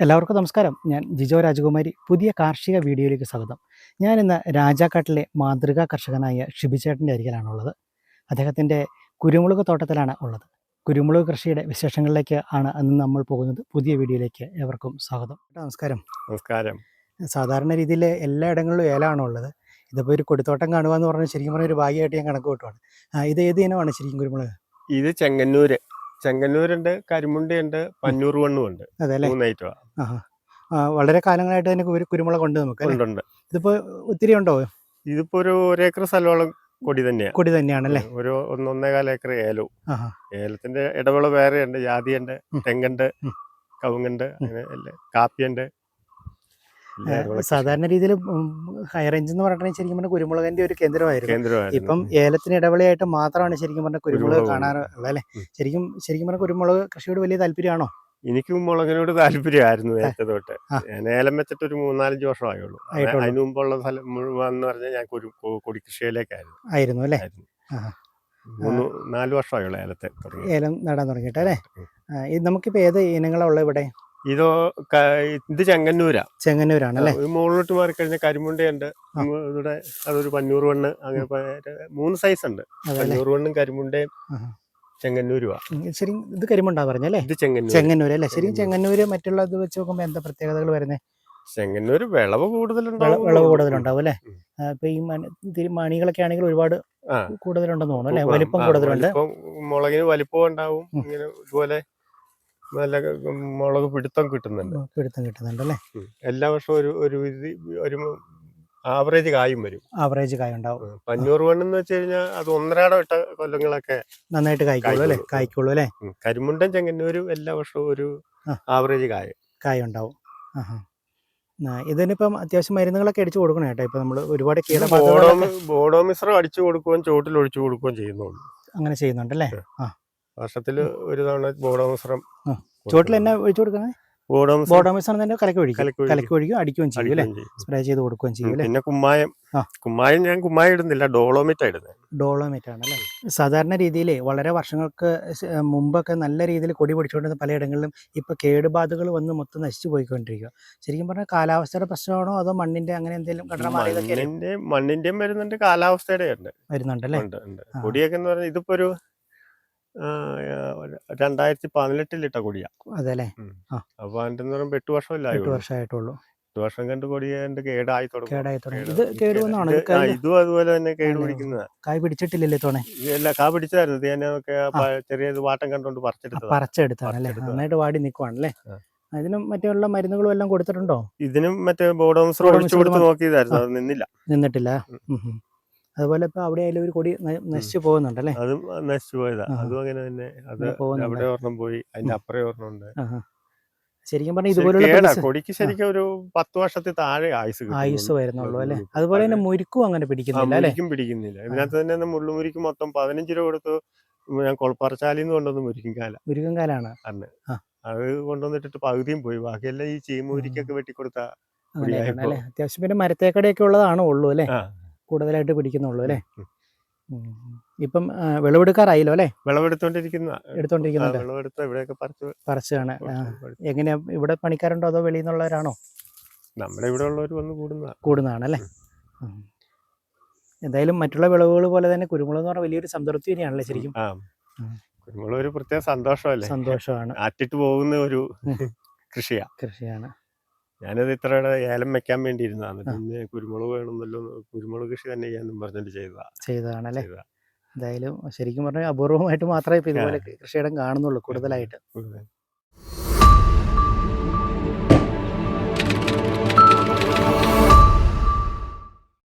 എല്ലാവർക്കും നമസ്കാരം. ഞാൻ ജിജോ രാജകുമാരി. പുതിയ കാർഷിക വീഡിയോയിലേക്ക് സ്വാഗതം. ഞാൻ ഇന്ന് രാജാക്കാട്ടിലെ മാതൃകാ കർഷകനായ ഷിബിചേട്ടന്റെ അരികിലാണുള്ളത്. അദ്ദേഹത്തിന്റെ കുരുമുളക് തോട്ടത്തിലാണ് ഉള്ളത്. കുരുമുളക് കൃഷിയുടെ വിശേഷങ്ങളിലേക്ക് ആണ് അന്ന് നമ്മൾ പോകുന്നത്. പുതിയ വീഡിയോയിലേക്ക് ഏവർക്കും സ്വാഗതം. നമസ്കാരം. നമസ്കാരം. സാധാരണ രീതിയിൽ എല്ലായിടങ്ങളിലും ഏലാണോ ഉള്ളത്. ഇതിപ്പോൾ ഒരു കൊടിത്തോട്ടം കാണുക എന്ന് പറഞ്ഞാൽ ശരിക്കും പറഞ്ഞാൽ ഒരു ഭാഗ്യമായിട്ട് ഞാൻ കണക്ക് കൂട്ടുവാണ്. ഇത് ഏത് ഇനമാണ് ശരിക്കും കുരുമുളക്? ഇത് ചെങ്ങന്നൂര്. ചെങ്ങന്നൂരുണ്ട് കരിമുണ്ടിയുണ്ട് പന്നൂർ വണ്ണും ഉണ്ട് അതെ അല്ലേ മൂന്ന് ഐറ്റമാ വളരെ കാലങ്ങളായിട്ട് തന്നെ കുരു- കുരുമുളക് ഉണ്ട് നമുക്ക് ഇതിപ്പോ ഒത്തിരി ഉണ്ടോ? ഇതിപ്പോ ഒരു ഒരേക്കർ സ്ഥലമോളം കൊടി തന്നെയാണ് കൊടി തന്നെയാണല്ലേ ഒരു ഒന്നേ ഒന്നേകാൽ ഏക്കർ ഏലവും. ഏലത്തിന്റെ ഇടവേള വേറെ ഉണ്ട് ജാതിയുണ്ട്. തെങ്ങുണ്ട്. കവുങ്ങുണ്ട് അങ്ങനെ അല്ലേ കാപ്പിയുണ്ട്. സാധാരണ രീതിയിൽ ഹൈ റേഞ്ച് എന്ന് പറഞ്ഞാൽ ശരിക്കും പറഞ്ഞാൽ കുരുമുളകിന്റെ ഒരു കേന്ദ്രമായിരുന്നു. ഇപ്പം ഏലത്തിന് ഇടവേളയായിട്ട് മാത്രമാണ് ശരിക്കും പറഞ്ഞാൽ കുരുമുളക് കാണാറുള്ളത് അല്ലേ? ശരിക്കും ശരിക്കും പറഞ്ഞാൽ കുരുമുളക് കൃഷിയോട് വലിയ താല്പര്യമാണോ? എനിക്കും മുളകിനോട് താല്പര്യമായിരുന്നു നേരത്തെ തൊട്ട്. ഞാൻ ഏലം വെച്ചിട്ട് ഒരു മൂന്നാലഞ്ച് വർഷം ആയുള്ളൂ. അത് അതിനു മുമ്പുള്ള സ്ഥലം മുഴുവൻ എന്ന് പറഞ്ഞാൽ ഞാൻ കുരു കൊടിക്കൃഷിയിലേക്കായിരുന്നു. ആയിരുന്നു അല്ലേ. മൂന്ന് നാല് വർഷമായുള്ളൂ ഏലത്തെ ഏലം നടാൻ തുടങ്ങിയിട്ട് അല്ലേ? നമുക്കിപ്പോൾ ഏത് ഇനങ്ങളാണ് ഉള്ളത് ഇവിടെ? ഇതോ ഇത് ചെങ്ങന്നൂരാ. ചെങ്ങന്നൂരാണ് അല്ലേ മുകളിലോട്ട് മാറി കഴിഞ്ഞാൽ കരിമുണ്ടയുണ്ട്. ഇവിടെ അതൊരു പന്നൂർ വണ്ണ് അങ്ങനെ മൂന്ന് സൈസ് ഉണ്ട് പന്നൂർ വണ്ണും കരിമുണ്ടയും. ചെങ്ങന്നൂരുവാ. ഇത് ശരി ഇത് കരിമുണ്ടാ പറഞ്ഞല്ലേ? ഇത് ചെങ്ങന്നൂർ ചെങ്ങന്നൂര് അല്ലേ? ശരിക്കും ചെങ്ങന്നൂര്. ചെങ്ങന്നൂര് മറ്റുള്ള ഇത് വെച്ച് നോക്കുമ്പോൾ എന്താ പ്രത്യേകതകൾ വരുന്നത് ചെങ്ങന്നൂർ വിളവ് കൂടുതലുണ്ടാവും വിളവ് കൂടുതലുണ്ടാവും അല്ലേ. ഇപ്പൊ ഈ മണികളൊക്കെ ആണെങ്കിൽ ഒരുപാട്. കൂടുതലുണ്ടെന്ന് തോന്നുന്നു അല്ലേ? വലിപ്പം കൂടുതലുണ്ട്. മുളകിന് വലിപ്പം ഉണ്ടാവും. ഇങ്ങനെ ഇതുപോലെ നല്ല മുളക് പിടുത്തം കിട്ടുന്നുണ്ട്. പിടുത്തം കിട്ടുന്നുണ്ട് അല്ലേ എല്ലാ വർഷവും ഒരു ഒരു ഒരു ആവറേജ് കായും വരും. ആവറേജ് കായ ഉണ്ടാവും. പഞ്ഞൂറ് പന്നൂർ വണ്ണെന്ന് വെച്ച് കഴിഞ്ഞാൽ അത് ഒന്നരാടം ഇട്ട കൊല്ലങ്ങളൊക്കെ നന്നായിട്ട് കായ്ക്കുള്ളൂ അല്ലേ? കായ്ക്കുള്ളൂ. അല്ലേ. കരിമുണ്ടൻ ചെങ്ങന്നൂരും എല്ലാ വർഷവും ഒരു ആവറേജ് കായ. കായ ഉണ്ടാവും. ആ, ഇതിനിപ്പം അത്യാവശ്യം മരുന്നുകളൊക്കെ അടിച്ചു കൊടുക്കണം കേട്ടോ. ഇപ്പൊ നമ്മൾ ഒരുപാട് ബോഡോ മിശ്രം അടിച്ചു കൊടുക്കുകയും ചോട്ടിൽ ഒഴിച്ചു കൊടുക്കുകയും ചെയ്യുന്നുള്ളൂ അങ്ങനെ ചെയ്യുന്നുണ്ട് അല്ലേ വർഷത്തിൽ ഒരു തവണ ബോഡോമിശ്രം ചുവട്ടിൽ എന്നാ ഒഴിച്ചു കൊടുക്കുന്നത് തന്നെ കലക്കി ഒഴിക്കും. കലക്കി ഒഴിക്കും. കലക്കി ഒഴിക്കും അടിക്കുകയും ചെയ്യും അല്ലേ? സ്പ്രേ ചെയ്ത് കൊടുക്കുകയും ചെയ്യും പിന്നെ കുമ്മായം. കുമ്മായം ഞാൻ കുമ്മായം ഇടുന്നില്ല ഡോളോമിറ്റ് ഇടുന്നത് ഡോളോമിറ്റ് ആണ് അല്ലേ? സാധാരണ രീതിയിൽ വളരെ വർഷങ്ങൾക്ക് മുമ്പൊക്കെ നല്ല രീതിയിൽ കൊടി പിടിച്ചുകൊണ്ടിരുന്ന പലയിടങ്ങളിലും ഇപ്പൊ കേടുബാധകൾ വന്ന് മൊത്തം നശിച്ചു പോയിക്കൊണ്ടിരിക്കുക ശരിക്കും പറഞ്ഞാൽ കാലാവസ്ഥയുടെ പ്രശ്നമാണോ അതോ മണ്ണിന്റെ അങ്ങനെ എന്തെങ്കിലും ഘടന മണ്ണിന്റെയും വരുന്നുണ്ട് കാലാവസ്ഥയുടെ വരുന്നുണ്ട് ഉണ്ട് കൊടിയൊക്കെ എന്ന് പറഞ്ഞാൽ ഇതിപ്പോ ഒരു ആ, പതിനെട്ടിൽ രണ്ടായിരത്തി പതിനെട്ടിലിട്ട കൊടിയാ. അതെ അല്ലേ അപ്പൊ അതിന്റെ എന്ന് പറയുമ്പോൾ എട്ട് വർഷമല്ല എട്ട് വർഷമായിട്ടുള്ളൂ. എട്ട് വർഷം കണ്ട് കൊടി കണ്ട് കേടായി തുടങ്ങും. കേടായി തുടങ്ങി. ഇത് കേടുവന്നാണ്? ഇത് അതുപോലെ തന്നെ കേട്. പിടിക്കുന്നതാ. കായ് പിടിച്ചിട്ടില്ലല്ലേ തോണേ ഇതെല്ലാം കാ പിടിച്ചായിരുന്നു ഞാനൊക്കെ ചെറിയ വാട്ടം കണ്ടോണ്ട് പറിച്ചെടുത്തു പറിച്ചെടുത്താണ് അല്ലേ? നന്നായിട്ട് വാടി നിൽക്കുവാണല്ലേ അതിനും മറ്റുള്ള മരുന്നുകളും എല്ലാം കൊടുത്തിട്ടുണ്ടോ? ഇതിനും മറ്റേ ബോഡോമിശ്രം ബോഡോ ഒഴിച്ചു കൊടുത്ത് നോക്കിയതായിരുന്നു. അത് നിന്നില്ല. നിന്നിട്ടില്ല. അതുപോലെ ഇപ്പൊ അവിടെ ആയാലും ഒരു കൊടി നശിച്ചു പോകുന്നുണ്ടല്ലേ? അതും നശിച്ചു പോയതാ. അതും അങ്ങനെ തന്നെ. അത് അവിടെ ഒരെണ്ണം പോയി അതിന്റെ അപ്പുറം ഒരെണ്ണം ഉണ്ട്. ശരിക്കും പറഞ്ഞാൽ ഇതുപോലെ ഇതുപോലുള്ള കൊടിക്ക് ശരിക്കും ഒരു പത്ത് വർഷത്തിൽ താഴെ ആയുസ്. ആയുസ് വരുന്നുള്ളൂ അല്ലേ? അതുപോലെ തന്നെ. മുരുക്കും അങ്ങനെ പിടിക്കുന്നില്ല മുരിക്കും പിടിക്കുന്നില്ല. ഇതിനകത്ത് തന്നെ മുള്ളുമുരിക്ക് മൊത്തം പതിനഞ്ച് രൂപ കൊടുത്ത് ഞാൻ കൊളപ്പറച്ചാലിന്ന് കൊണ്ടുവന്ന് മുരിക്കും കാല. മുരുകൻ കാലാണ്. അത് കൊണ്ടുവന്നിട്ട് പകുതിയും പോയി. ബാക്കിയെല്ലാം ഈ ചീമൂരിക്കൊക്കെ വെട്ടിക്കൊടുത്ത അത്യാവശ്യം പിന്നെ മരത്തേക്കടയൊക്കെ ഉള്ളതാണോ ഉള്ളൂ അല്ലേ. കൂടുതലായിട്ട് പിടിക്കുന്നുള്ളൂ അല്ലേ. ഇപ്പം വിളവെടുക്കാറായില്ലോ അല്ലേ? വിളവെടുത്തോണ്ടിരിക്കുന്ന. എടുത്തോണ്ടിരിക്കുന്നുണ്ട്. വിളവെടുത്ത് ഇവിടെയൊക്കെ പറിച്ച് പറിച്ചാണ് എങ്ങനെയാ ഇവിടെ പണിക്കാരുണ്ടോ അതോ വെളിയിൽ നിന്നുള്ളവരാണോ? നമ്മുടെ ഇവിടെ ഉള്ളവർ വന്ന് കൂടുന്ന കൂടുന്നതാണ് അല്ലേ? എന്തായാലും മറ്റുള്ള വിളവുകൾ പോലെ തന്നെ കുരുമുളക് എന്ന് പറഞ്ഞാൽ വലിയൊരു സംതൃപ്തി തന്നെയാണല്ലേ ശരിക്കും? കുരുമുളക് ഒരു പ്രത്യേക സന്തോഷമല്ലേ? സന്തോഷമാണ്. ആറ്റിട്ട് പോകുന്ന ഒരു കൃഷിയാണ് കൃഷിയാണ്. ഞാനത് ഇത്ര ഏലം വെക്കാൻ വേണ്ടി ഇരുന്നതാണ് പിന്നെ കുരുമുളക് വേണമെന്നല്ലോ കുരുമുളക് കൃഷി തന്നെ ചെയ്യാന്നും പറഞ്ഞിട്ട് ചെയ്തതാ. ചെയ്തതാണ് അല്ലേ ചെയ്തതാ. എന്തായാലും ശരിക്കും പറഞ്ഞാൽ അപൂർവമായിട്ട് മാത്രമേ ഇപ്പൊ ഇതുപോലെ കൃഷിയിടം കാണുന്നുള്ളൂ കൂടുതലായിട്ട്.